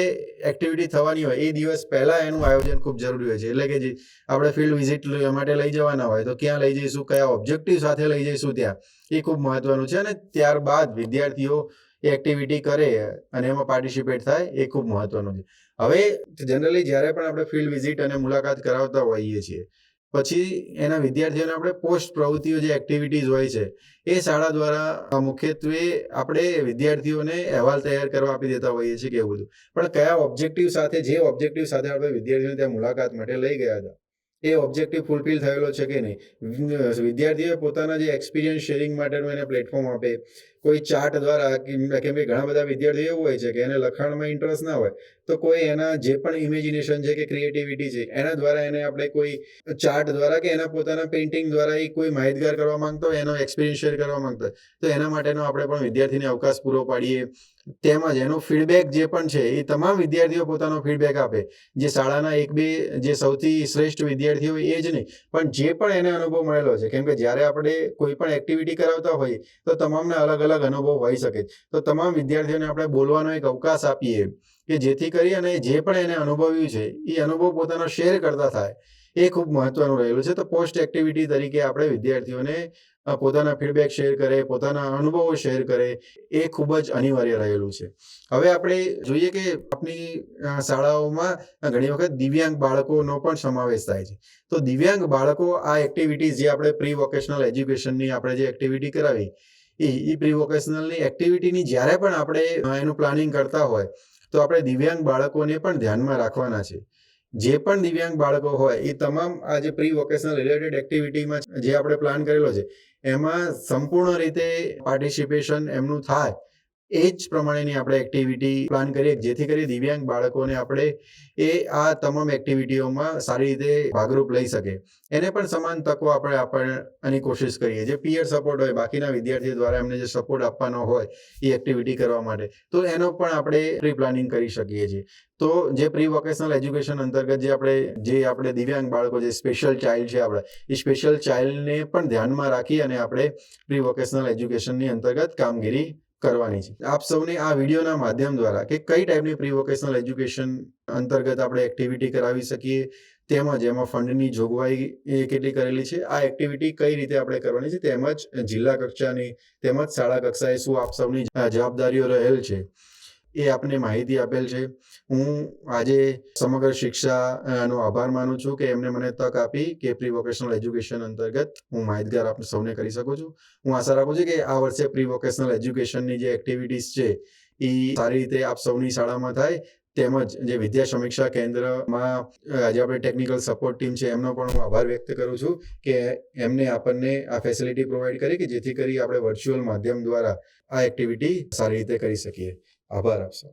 એક્ટિવિટી થવાની હોય, એ દિવસ પહેલા એનું આયોજન ખૂબ જરૂરી હોય છે. એટલે કે જે આપણે ફિલ્ડ વિઝિટ માટે લઈ જવાના હોય, તો ક્યાં લઈ જઈશું, કયા ઓબ્જેક્ટિવ સાથે લઈ જઈશું ત્યાં, એ ખૂબ મહત્વનું છે. અને ત્યારબાદ વિદ્યાર્થીઓ એ એક્ટિવિટી કરે અને એમાં પાર્ટિસિપેટ થાય, એ ખૂબ મહત્વનું છે. હવે જનરલી જ્યારે પણ આપણે ફિલ્ડ વિઝિટ અને મુલાકાત કરાવતા હોઈએ છીએ પછી એના વિદ્યાર્થીઓને આપણે પોસ્ટ પ્રવૃત્તિઓ જે એક્ટિવિટીઝ હોય છે, એ શાળા દ્વારા મુખ્યત્વે આપણે વિદ્યાર્થીઓને અહેવાલ તૈયાર કરવા આપી દેતા હોઈએ છીએ કે એવું બધું. પણ કયા ઓબ્જેક્ટિવ સાથે, જે ઓબ્જેક્ટિવ સાથે આપણે વિદ્યાર્થીઓને ત્યાં મુલાકાત માટે લઈ ગયા હતા, એ ઓબ્જેક્ટિવ ફૂલફિલ થયેલો છે કે નહીં? વિદ્યાર્થીઓ પોતાના જે એક્સપિરિયન્સ શેરિંગ માટેનું એને પ્લેટફોર્મ આપે કોઈ ચાર્ટ દ્વારા કેમ કે ઘણા બધા વિદ્યાર્થીઓ એવું હોય છે કે એને લખાણમાં ઇન્ટરેસ્ટ ના હોય, તો કોઈ એના જે પણ ઇમેજિનેશન છે કે ક્રિએટિવિટી છે, એના દ્વારા એને આપણે કોઈ ચાર્ટ દ્વારા કે એના પોતાના પેઇન્ટિંગ દ્વારા એ કોઈ માહિતગાર કરવા માંગતો હોય, એનો એક્સપિરિયન્સ શેર કરવા માંગતો હોય, તો એના માટેનો આપણે પણ વિદ્યાર્થીને અવકાશ પૂરો પાડીએ. તેમજ એનો ફીડબેક જે પણ છે, એ તમામ વિદ્યાર્થીઓ પોતાનો ફીડબેક આપે. જે શાળાના એક બે જે સૌથી શ્રેષ્ઠ વિદ્યાર્થીઓ એ જ નહીં, પણ જે પણ એને અનુભવ મળેલો છે, કેમ કે જ્યારે આપણે કોઈ પણ એક્ટિવિટી કરાવતા હોઈએ, તો તમામને અલગ અલગ અનુભવ હોઈ શકે. તો તમામ વિદ્યાર્થીઓને આપણે બોલવાનો એક અવકાશ આપીએ કે જેથી કરી અને જે પણ એને અનુભવ્યું છે, એ અનુભવ પોતાનો શેર કરતા થાય. એ ખૂબ મહત્વનું રહેલું છે. તો પોસ્ટ એક્ટિવિટી તરીકે આપણે વિદ્યાર્થીઓને પોતાના ફીડબેક શેર કરે, પોતાના અનુભવો શેર કરે, એ ખૂબ જ અનિવાર્ય રહેલું છે. હવે આપણે જોઈએ કે આપણી શાળાઓમાં ઘણી વખત દિવ્યાંગ બાળકોનો પણ સમાવેશ થાય છે. તો દિવ્યાંગ બાળકો આ એક્ટિવિટીઝ જે આપણે પ્રી વોકેશનલ એજ્યુકેશનની આપણે જે એક્ટિવિટી કરાવી એ ઈ પ્રી વોકેશનલની એક્ટિવિટીની જ્યારે પણ આપણે એનું પ્લાનિંગ કરતા હોય, તો આપણે દિવ્યાંગ બાળકોને પણ ધ્યાનમાં રાખવાના છે. જે પણ દિવ્યાંગ બાળકો હોય, એ તમામ આ જે પ્રી વોકેશનલ રિલેટેડ એક્ટિવિટીમાં જે આપણે પ્લાન કરેલો છે, એમાં સંપૂર્ણ રીતે પાર્ટિસિપેશન એમનું થાય. એ જ પ્રમાણેની આપણે એક્ટિવિટી પ્લાન કરીએ, જેથી કરી દિવ્યાંગ બાળકોને આપણે એ, આ તમામ એક્ટિવિટીઓમાં સારી રીતે ભાગરૂપ લઈ શકે એને પણ સમાન તકો આપણે આપવાની કોશિશ કરીએ. જે પિયર સપોર્ટ હોય, બાકીના વિદ્યાર્થીઓ દ્વારા એમને જે સપોર્ટ આપવાનો હોય, એ એક્ટિવિટી કરવા માટે, તો એનો પણ આપણે પ્રી પ્લાનિંગ કરી શકીએ છીએ. તો જે પ્રી વોકેશનલ એજ્યુકેશન અંતર્ગત જે આપણે જે આપણે દિવ્યાંગ બાળકો, જે સ્પેશિયલ ચાઇલ્ડ છે આપણે, એ સ્પેશિયલ ચાઇલ્ડને પણ ધ્યાનમાં રાખી અને આપણે પ્રી વોકેશનલ એજ્યુકેશનની અંતર્ગત કામગીરી કરવાની છે. આપ સૌને આ વિડીયોના માધ્યમ દ્વારા કે કઈ ટાઈપની પ્રી વોકેશનલ એજ્યુકેશન અંતર્ગત આપણે એક્ટિવિટી કરાવી શકીએ તેમજ એમાં ફંડની જોગવાઈ એ કેટલી કરેલી છે, આ એક્ટિવિટી કઈ રીતે આપણે કરવાની છે, તેમજ જિલ્લા કક્ષાની તેમજ શાળા કક્ષાએ શું આપ સૌની જવાબદારીઓ રહેલ છે. એ આપને માહિતી આપેલ છે. હું આજે સમગ્ર શિક્ષાનો આભાર માનું છું કે એમને મને તક આપી કે પ્રી વોકેશનલ એજ્યુકેશન અંતર્ગત હું માહિતગાર આપને સૌને કરી શકું છું. હું આશા રાખું છું કે આ વર્ષે પ્રી વોકેશનલ એજ્યુકેશનની જે એક્ટિવિટીઝ છે, એ સારી રીતે આપ સૌની શાળામાં થાય. તેમજ જે વિદ્યા સમીક્ષા કેન્દ્રમાં આજે આપણે ટેકનિકલ સપોર્ટ ટીમ છે, એમનો પણ હું આભાર વ્યક્ત કરું છું કે એમને આપણને આ ફેસિલિટી પ્રોવાઈડ કરી કે જેથી કરી આપણે વર્ચ્યુઅલ માધ્યમ દ્વારા આ એક્ટિવિટી સારી રીતે કરી શકીએ. આભાર આપશો